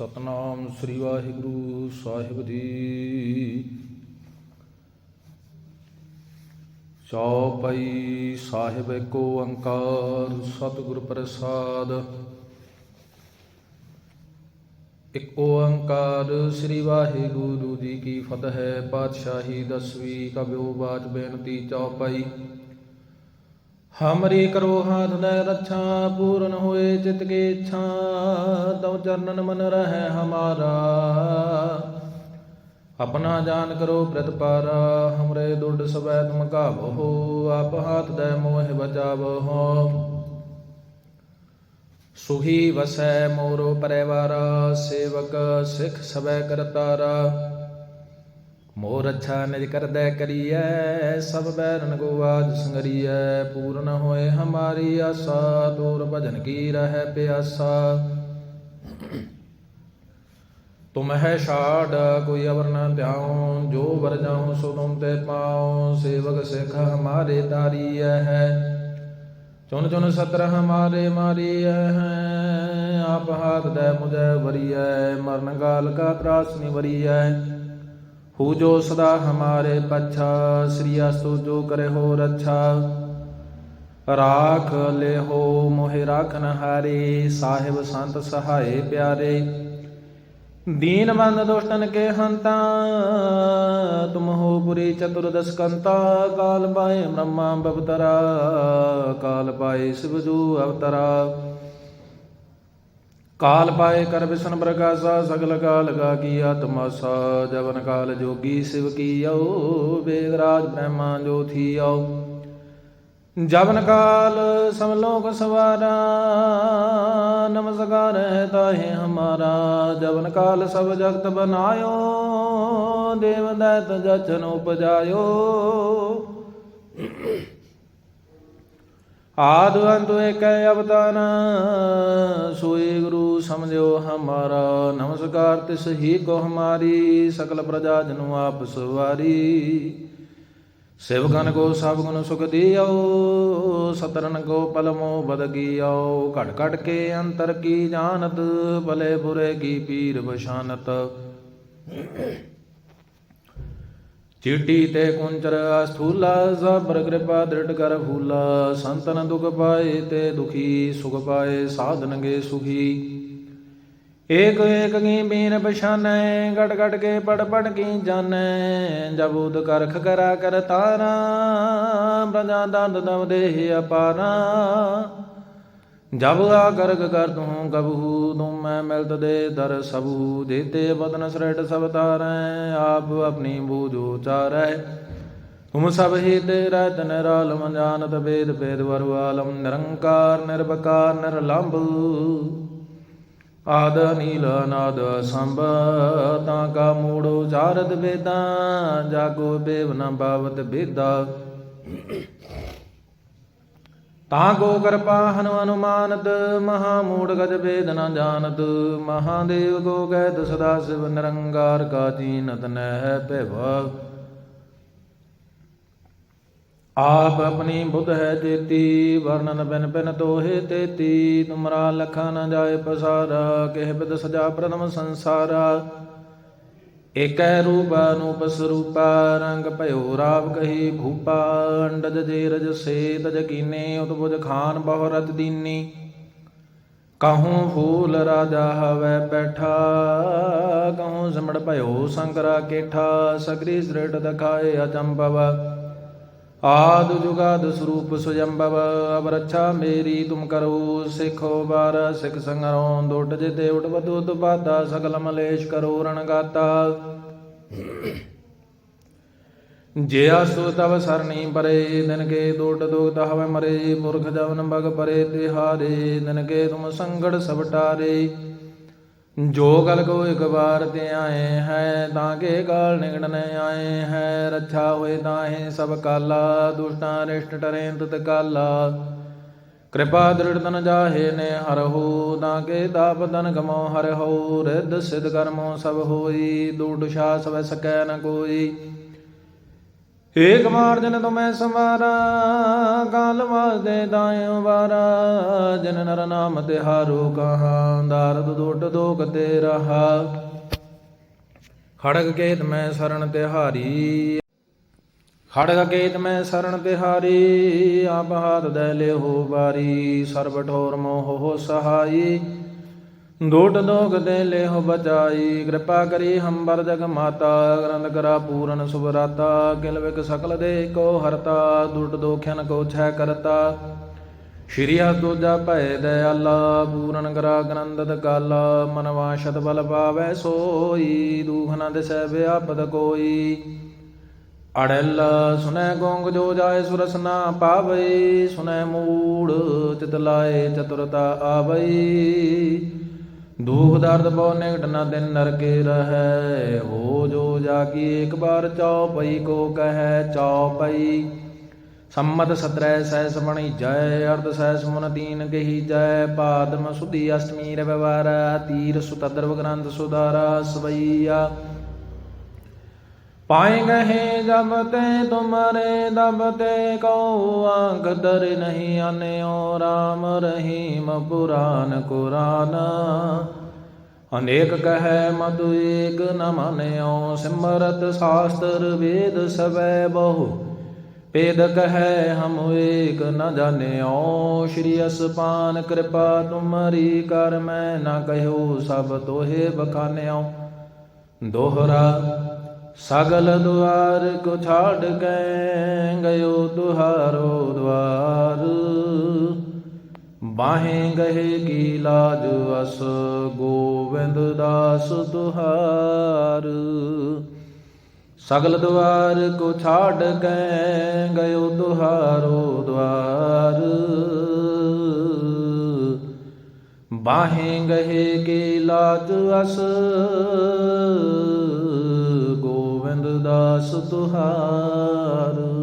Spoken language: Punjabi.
ਸਤਨਾਮ ਸ੍ਰੀ ਵਾਹਿਗੁਰੂ ਸਾਹਿਬ ਜੀ। ਚੌਪਈ ਸਾਹਿਬ ਏਕੋ ਓੰਕਾਰ, ਸਤਿਗੁਰ ਪ੍ਰਸਾਦ। ਇਕ ਓੰਕਾਰ ਸ੍ਰੀ ਵਾਹਿਗੁਰੂ ਜੀ ਕੀ ਫਤਿਹ, ਪਾਤਸ਼ਾਹੀ ਦਸਵੀਂ ਕਬਿਓ ਬਾਤ ਬੇਨਤੀ ਚੌਪਈ ਹਮਰੀ ਕਰੋ ਹਾਥ ਲੈ ਰੱਛਾ, ਪੂਰਨ ਹੋਏ ਚਿਤ ਕੀ ਇੱਛਾ ਤਉ ਚਰਨਨ ਮਨ ਰਹਿ ਹਮਾਰਾ। ਆਪਣਾ ਜਾਨ ਕਰੋ ਪ੍ਰਤਪਾਰ ਹਮਰੇ ਦੁਰਡ ਸਵੈ ਤੁਮ ਕਾਬੋ ਆਪ ਹਾਥ ਦੇ ਮੋਹਿ ਬਚਾਵੋ। ਸੁਹੀ ਵਸੈ ਮੋਰੋ ਪਰਿਵਾਰ ਸੇਵਕ ਸਿਖ ਸਵੈ ਕਰਤਾਰਾ। ਮੋਰ ਅੱਛਾ ਨਿਜ ਕਰਦੈ ਕਰੀਐ, ਸਭ ਬੈਰਨ ਕੋ ਆਜ ਸੰਗਰੀਐ, ਪੂਰਨ ਹੋਏ ਹਮਾਰੀ ਆਸਾ, ਦੂਰ ਭਜਨ ਕੀ ਰਹਿ ਪਿਆਸਾ। ਤੁਮ ਹੈ ਛਾੜ, ਕੋਈ ਅਵਰ ਧਿਆਉ, ਜੋ ਵਰ ਜਾਉ ਸੋ ਤੁਮ ਤੇ ਪਾਉ, ਸੇਵਕ ਸਿਖ ਹਮਾਰੇ ਤਾਰੀਐ ਹੈ। ਚੁਨ ਚੁਨ ਸਤਰ ਹਮਾਰੇ ਮਾਰੀਐ ਹੈ, ਆਪ ਹਾਥ ਦੇ ਮੁਝੇ ਵਰੀਐ, ਮਰਨ ਗਾਲ ਕਾ ਤਰਾਸ ਨਿਵਰੀਐ। ਹੂ ਜੋ ਸਦਾ ਹਮਾਰੇ ਪਛਾ, ਸ੍ਰੀ ਅਸੂ ਜੋ ਕਰੇ ਹੋ ਰੱਛਾ। ਰਾਖ ਲੈ ਹੋ ਮੋਹਿ ਰਾਖਨ ਹਾਰੇ, ਸਾਹਿਬ ਸੰਤ ਸਹਾਏ ਪਿਆਰੇ। ਦੀਨਵੰਦ ਦੁਸ਼ਟਨ ਕੇ ਹੰਤਾ, ਤੁਮ ਹੋ ਪੁਰੀ ਚਤੁਰਦਸ ਕੰਤਾ ਕਾਲ ਪਾਏ ਬ੍ਰਹਮਾ ਬਵਤਰਾ, ਕਾਲ ਪਾਏ ਸਿਵਜੂ ਅਵਤਰਾ। काल पाए कर बिसन प्रकाशा सगल काल का की आत्मा सा जवन काल जोगी शिव की आओ वेदराज ब्रह्मा जो थी आओ जवन काल समलोक सवारा नमस्कार है ताहे हमारा जवन काल सब जगत बनायो देव दैत जचन उपजायो आदु अंत एक अवतार सोए गुरु ਸਮਝਿਓ ਹਮਾਰਾ। ਨਮਸਕਾਰ ਤਿਸ ਹੀ ਕੋ ਹਮਾਰੀ, ਸਕਲ ਪ੍ਰਜਾ ਜਨੁ ਆਪ ਸਵਾਰੀ। ਸੇਵਕਨ ਕੋ ਸਭ ਗੁਣ ਸੁਖ ਦਿਓ ਸਤਰਨ ਕੋ ਪਲਮੋ ਬਦਗੀਓ ਘਟ ਘਟ ਕੇ ਅੰਤਰ ਕੀ ਜਾਣਤ, ਭਲੇ ਬੁਰੇ ਕੀ ਪੀਰ ਬਸ਼ਾਨਤ ਚੀਟੀ ਤੇ ਕੁੰਚਰ ਅਸਥੂਲਾ ਸਬਰ ਕਿਰਪਾ ਦ੍ਰਿੜ ਕਰ ਫੂਲਾ। ਸੰਤਨ ਦੁਖ ਪਾਏ ਤੇ ਦੁਖੀ, ਸੁਖ ਪਾਏ ਸਾਧਨਗੇ ਸੁਖੀ। ਏਕ ਏਕ ਕੀ ਬੀਨ ਪਛਾਨੈ, ਗੜ ਗੜ ਕੇ ਪੜ ਪੜ ਕੀ ਜਾਣੈ। ਜਬੂਦ ਕਰਖ ਕਰਾ ਕਰ ਤਾਰਾ, ਪ੍ਰਜਾ ਦੰਦ ਦਮ ਦੇਹ ਅਪਾਰਾ। ਜਬ ਆ ਕਰਗ ਕਰ ਤੂੰ ਕਬਹੂ ਤੂੰ ਮੈਂ ਮਿਲਤ ਦੇ ਦਰ ਸਭੂ ਦੇਤੇ ਬਦਨ ਸ੍ਰੇਟ ਸਭ ਤਾਰੈ, ਆਪ ਆਪਣੀ ਬੂਝ ਉਚਾਰੈ। ਹੁਮ ਸਭ ਹੀ ਤੇ ਰਤਨ ਰਾਲ ਮਨ ਜਾਣਤ ਵੇਦ ਭੇਦ ਵਰਵਾਲਮ ਨਿਰੰਕਾਰ, ਨਿਰਵਕਾਰ, ਨਿਰਲੰਭ। ਆਦ ਨੀਲ ਨਾਦ ਸੰਭ, ਤਾਂ ਕਾ ਮੂੜ ਉਚਾਰਤ ਵੇਦਾਂ ਜਾਗੋ ਬੇਵ ਨ ਬਾਵਤ ਵੇਦਾ ਤਾਂ ਕੋ ਕਰਪਾ ਹਨੁ ਅਨੁਮਾਨਤ ਮਹਾ ਮੂੜ ਗਜ ਵੇਦ ਨ ਜਾਣਤ, ਮਹਾਦੇਵ ਕੋ ਕਹਿ ਸਦਾ ਸਿਵ ਨਿਰੰਗਾਰ ਕਾ ਜੀਨਤ ਨਹਿ ਭਿਵ। ਆਪ ਆਪਣੀ ਬੁੱਧ ਹੈ ਤੇਤੀ ਵਰਣਨ ਬਿਨ ਬਿਨ ਤੋਹੇ ਤੇਤੀ, ਤੁਮਰਾ ਲਖਾ ਨ ਜਾਏ ਪਸਾਰਾ, ਕਹਿ ਬਿਦ ਸਜਾ ਪ੍ਰਥਮ ਸੰਸਾਰਾ। ਏਕੈ ਰੂਪ ਅਨੂਪ ਸਰੂਪਾ, ਰੰਗ ਭਇਓ ਰਾਵ ਕਹੀ ਭੂਪਾ, ਅੰਡਜ ਜੇ ਰਜ ਸੇ ਤਜ ਕੀਨੇ ਉਤਬੁਜ ਖਾਨ ਬਹੁ ਰਤ ਦੀਨੀ। ਕਹੂੰ ਫੂਲ ਰਾਜਾ ਹਵੈ ਬੈਠਾ, ਕਹੂੰ ਜਮੜ ਭਇਓ ਸੰਕਰਾ ਕੇਠਾ, ਸਗਰੀ ਸ੍ਰੇਟ ਦਖਾਏ ਅਜੰਭਵਾ ਆਦ ਜੁਗਾਦ ਸਰੂਪ ਸੁਜੰਭਵ, ਅਵਰਛਾ ਮੇਰੀ ਤੁਮ ਕਰੋ, ਸਿਖੋ ਬਾਰ, ਸਿਖ ਸੰਗਰੋਂ, ਦੁੱਟ ਜਿਤੇ ਉਟਵਦੂ ਦੁਬਾਤਾ ਸਗਲ ਮਲੇਸ਼ ਕਰੋ, ਰਣਗਾਤਾ। ਜੇ ਆਸੂ ਤਵ ਸਰਣੀ ਪਰੇ ਦਿਨ ਕੇ ਦੋਟ ਦੋਗਤ ਹਵੇ ਮਰੇ, ਮੁਰਖ ਜਵਨ ਬਗ ਪਰੇ, ਤਿਹਾਰੇ ਦਿਨ ਕੇ ਤੁਮ ਸੰਗੜ ਸਭ ਟਾਰੇ। ਜੋ ਗਲ ਕੋ ਇਕ ਵਾਰ ਤੇ ਆਏ ਹੈ, ਤਾਂ ਕੇ ਕਾਲ ਨਿਗਣ ਨ ਆਏ ਹੈ। ਰੱਛਾ ਹੋਏ ਤਾਹੇ ਸਭ ਕਾਲਾ, ਦੁਸ਼ਟਾਂ ਰਿਸ਼ਟ ਟਰੇ ਤਤ ਕਾਲਾ। ਕਿਰਪਾ ਦ੍ਰਿੜ ਤਨ ਜਾਹੇ ਨੇ ਹਰ ਹੋ, ਤਾਂ ਕੇ ਤਾਪ ਤਨ ਗਮੋ ਹਰ ਹੋ। ਰਿੱਧ ਸਿਧ ਕਰਮੋ ਸਭ ਹੋਈ, ਦੁਟ ਸ਼ਾਸ ਵੈ ਸਕੈ ਨ ਕੋਈ। ਏਕ ਮਾਰ ਜਨ ਤੁਮੈ ਸਮਾਰਾ ਕਾਲ ਵਾਸਦੇ ਦਾਇ ਵਾਰਾ, ਜਨ ਨਰ ਨਾਮ ਤਿਹਾਰੋ ਕਹਾ ਦਾਰਦ ਦੁੱਟ ਦੋਖ ਤੇ ਰਹਾ। ਖੜਗ ਕੇਤ ਮੈਂ ਸਰਣ ਤਿਹਾਰੀ ਖੜਗ ਕੇਤ ਮੈਂ ਸਰਣ ਤਿਹਾਰੀ ਆਪ ਹਾਥ ਦੇ ਲਿਓ ਬਾਰੀ ਸਰਬ ਠੋਰ ਮੋਹ ਹੋ ਸਹਾਈ। ਡੋਟ ਦੋਗ ਦੇ ਲਿਓ ਬਚਾਈ, ਕਿਰਪਾ ਕਰੀ ਹੰਬਰ ਜਗ ਮਾਤਾ, ਗ੍ਰੰਥ ਕਰਾ ਪੂਰਨ ਸੁਭਰਾਤਾ ਕਿਲ ਵਿਕ ਸਕਲ ਦੇ ਕੋ ਹਰਤਾ, ਦੁਟ ਦੋਖਿਆਨ ਕੋ ਛੈ ਕਰਤਾ। ਸ਼੍ਰੀ ਹਰਿ ਦੂਜਾ ਭੈ ਦਇਆਲਾ, ਪੂਰਨ ਕਰਾ ਗ੍ਰੰਥਤ ਕਾਲਾ ਮਨ ਵਾਸ਼ਤ ਬਲ ਪਾਵੈ ਸੋਈ, ਦੂਖ ਨ ਦਿਸੈ ਵਿਆਪਤ ਕੋਈ। ਅੜਲ ਸੁਨੈ ਗੋਂਗ ਜੋ ਜਾਏ ਸੁਰਸਨਾ ਪਾਵਈ, ਸੁਨੈ ਮੂੜ ਚਿਤ ਲਾਏ ਚਤੁਰਤਾ ਆਵਈ। ਦੁਖ ਦਰਦ ਬਹੁ ਨਿਕਟ ਨ ਦਿਨ ਨਰਕੇ ਰਹੈ, ਹੋ ਜੋ ਜਾਗੀ ਇੱਕ ਬਾਰ ਚੌਪਈ ਕੋ ਕਹੈ ਚੌਪਈ ਸੰਮਤ ਸਤਰੈ ਸਹਿਸ ਬਣੀ ਜੈ, ਅਰਧ ਸਹਿਸ ਮੁਨ ਤੀਨ ਕਹੀ ਜੈ। ਪਾਦਮ ਸੁਦੀ ਅਸ਼ਟਮੀ ਰਵਿਵਾਰ, ਤੀਰ ਸੁਤਦਰਵ ਗ੍ਰੰਥ ਸੁਦਾਰਾ ਸਵਈਆ। ਪਾਏ ਗਏ ਜਬ ਤੇ ਤੁਮਰੇ ਦਬ ਤੇ ਕਉ ਆਂਖ ਦਰ ਨਹੀਂ ਅਨਿਓ ਰਾਮ ਰਹੀਮ ਪੁਰਾਨ ਕੁਰਾਨ। ਅਨੇਕ ਕਹੈ ਮਤੁ ਏਕ ਨ ਮਨਿਓ, ਸਿਮਰਤ ਸ਼ਾਸਤਰ ਵੇਦ ਸਵੈ ਬਹੁ। ਪੇਦ ਕਹੈ ਹਮ ਏਕ ਨ ਜਾਣਿਓ, ਸ਼੍ਰੀ ਅਸਪਾਨ ਕਿਰਪਾ ਤੁਮਰੀ ਕਰ, ਮੈਂ ਨ ਕਹਿਓ ਸਭ ਤੋਹੇ ਬਖਾਨਿਓ। ਦੋਹਰਾ ਸਗਲ ਦੁਆਰ ਕੋ ਛਾੜ ਕੇ ਗਇਓ ਤੁਹਾਰੋ ਦਵਾਰ? ਬਾਹੇ ਗਏ ਕੀ ਲਾਜ ਅਸ ਗੋਵਿੰਦ ਦਾਸ ਤੁਹਾਰ? ਸਗਲ ਦੁਆਰ ਕੋ ਛਾੜ ਕੇ ਗਇਓ ਤੁਹਾਰੋ ਦੁਆਰ ਬਾਹੇ ਗਏ ਕੀ ਲਾਜ ਅਸ ਦਾਸ ਤੁਹਾਰ।